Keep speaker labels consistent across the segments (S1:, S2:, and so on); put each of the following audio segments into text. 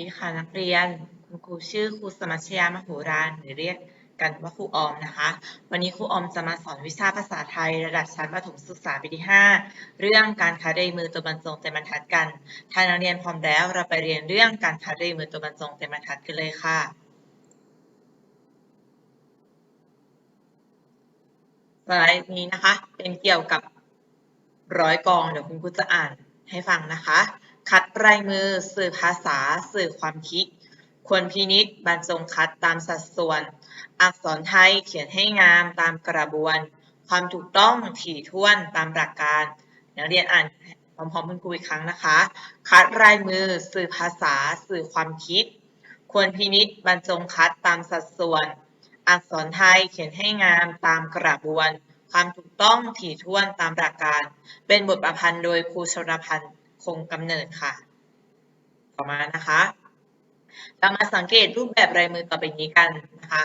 S1: ดีค่ะนักเรียน คุณครูชื่อครูสมัชยามโหฬารหรือเรียกกันว่าครูออมนะคะ วันนี้ครูออมจะมาสอนวิชาภาษาไทย ระดับชั้นประถมศึกษาปีที่ 5 เรื่องการคัดเรียงมือตัวบรรจงเต็มบรรทัดกัน ถ้านักเรียนพร้อมแล้วเราไปเรียนเรื่องการคัดเรียงมือตัวบรรจงเต็มบรรทัดกันเลยค่ะ สไลด์นี้นะคะ เป็นเกี่ยวกับร้อยกอง เดี๋ยวคุณครูจะอ่านให้ฟังนะคะ คัดลายมือ สื่อภาษา สื่อความคิด ควรพินิษบรรจงคัดตามสัดส่วน อักษรไทยเขียนให้งามตามกระบวน ความถูกต้องถี่ถ้วนตามหลักการ นักเรียนอ่านพร้อมๆคุณครูอีกครั้งนะคะ คัดลายมือ สื่อภาษา สื่อความคิด ควรพินิษบรรจงคัดตามสัดส่วน อักษรไทยเขียนให้งามตามกระบวน ความถูกต้องถี่ถ้วนตามหลักการ เป็นบทประพันธ์โดยครูชรพันธ์ คงกำเนิดค่ะ ต่อมานะคะ เรามาสังเกตรูปแบบลายมือต่อไปนี้กันนะคะ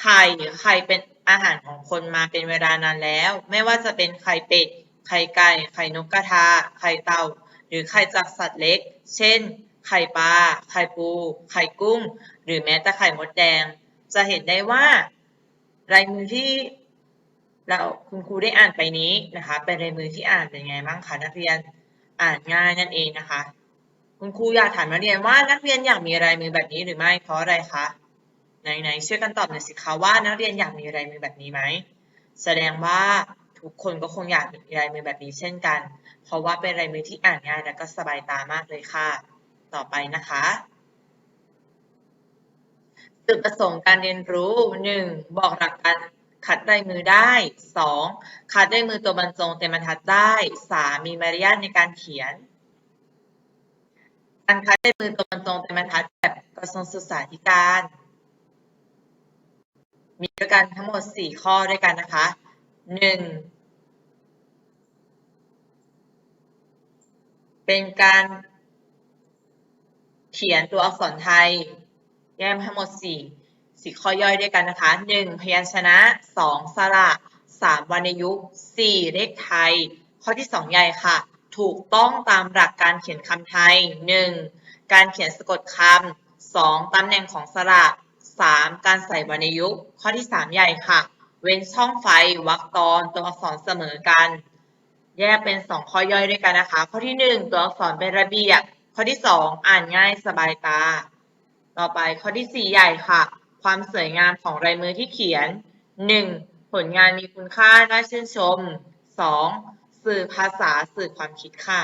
S1: ไข่ไข่เป็นอาหารของคนมาเป็นเวลานานแล้ว ไม่ว่าจะเป็นไข่เป็ด ไข่ไก่ ไข่นกกระทา ไข่เต่า หรือไข่จากสัตว์เล็ก เช่น ไข่ปลา ไข่ปู ไข่กุ้ง หรือแม้แต่ไข่มดแดง จะเห็นได้ว่าลายมือที่เราคุณครูได้อ่านไปนี้นะคะ เป็นลายมือที่อ่านเป็นไงบ้างคะนักเรียน อ่านง่ายนั่นเองนะคะ คุณครูอยากถามนักเรียนว่านักเรียนอยากมีลายมือแบบนี้หรือไม่เพราะอะไรคะไหนๆช่วยกันตอบหน่อยสิคะว่านักเรียนอยากมีลายมือแบบนี้ไหมแสดงว่าทุกคนก็คงอยากมีลายมือแบบนี้เช่นกัน เพราะว่าเป็นลายมือที่อ่านง่ายและก็สบายตามากเลยค่ะ ต่อไปนะคะจุดประสงค์การเรียนรู้ 1. บอกหลักการ คัดลายมือได้ 2. คัดลายมือตัวบรรจงเต็มบรรทัดได้ 3. มีมารยาทในการเขียน การคัดลายมือตัวบรรจงเต็มบรรทัดแบบกระทรวงศึกษาธิการ มีด้วยกันทั้งหมด 4 ข้อด้วยกันนะคะ 1. เป็นการเขียนตัวอักษรไทย แยกทั้งหมด 4 4ข้อย่อยด้วยกันนะคะ 1. พยัญชนะ 2. สระ 3. วรรณยุกต์ 4. เลขไทย ข้อที่2ใหญ่ค่ะ ถูกต้องตามหลักการเขียนคำไทย 1. การเขียนสะกดคำ 2. ตำแหน่งของสระ 3. การใส่วรรณยุกต์ข้อที่3ใหญ่ค่ะ เว้นช่องไฟวรรคตอนตัวอักษรเสมอกัน แยกเป็น2ข้อย่อยด้วยกันนะคะ ข้อที่1ตัวอักษรเป็นระเบียบข้อที่2อ่านง่ายสบายตา ต่อไปข้อที่4ใหญ่ค่ะ ความสวยงามของลายมือที่เขียน 1. ผลงานมีคุณค่าน่าชื่นชม 2. สื่อภาษาสื่อความคิดค่ะ